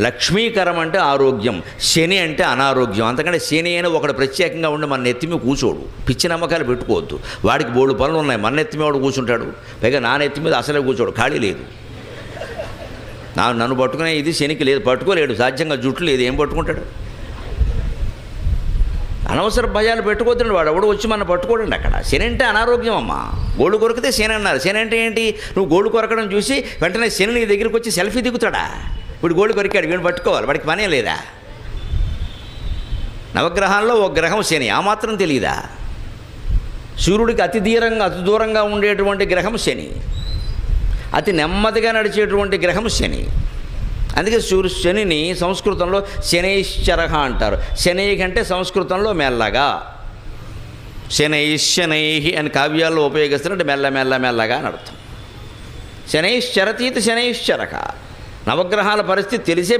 లక్ష్మీకరం అంటే ఆరోగ్యం శని అంటే అనారోగ్యం. అంతకంటే శని అయినా ఒకడు ప్రత్యేకంగా ఉండి మన నెత్తిమి కూర్చోడు. పిచ్చి నమ్మకాలు పెట్టుకోవద్దు. వాడికి బోడు పనులు ఉన్నాయి. మన నెత్తిమి వాడు కూర్చుంటాడు. పైగా నా నెత్తి మీద అసలే కూర్చోడు. ఖాళీ లేదు. నా నన్ను పట్టుకునే ఇది శనికి లేదు. పట్టుకోలేడు. సాధ్యంగా జుట్టు లేదు. ఏం పట్టుకుంటాడు? అనవసర భయాలు పెట్టుకోవద్దండి. వాడు ఎవడు వచ్చి మన పట్టుకోడండి అక్కడ. శని అంటే అనారోగ్యం అమ్మా. గోళ్ళు కొరికితే శని అన్నారు. శని అంటే ఏంటి? నువ్వు గోళ్ళు కొరకడం చూసి వెంటనే శని నీ దగ్గరికి వచ్చి సెల్ఫీ దిగుతాడా? ఇప్పుడు గోళ్ళు కొరికాడు వీడిని పట్టుకోవాలి వాడికి పనే లేదా? నవగ్రహాల్లో ఒక గ్రహం శని ఆ మాత్రం తెలియదా సూర్యుడికి అతి తీరంగా అతి దూరంగా ఉండేటువంటి గ్రహం శని. అతి నెమ్మదిగా నడిచేటువంటి గ్రహం శని. అందుకే సూర్యు శనిని సంస్కృతంలో శనైశ్చర అంటారు. శనై కంటే సంస్కృతంలో మెల్లగా. శనై అని కావ్యాల్లో ఉపయోగిస్తున్నట్టు మెల్ల మెల్ల మెల్లగా అని అర్థం. శనైశ్చరతీత శనైశ్చరక నవగ్రహాల పరిస్థితి తెలిసే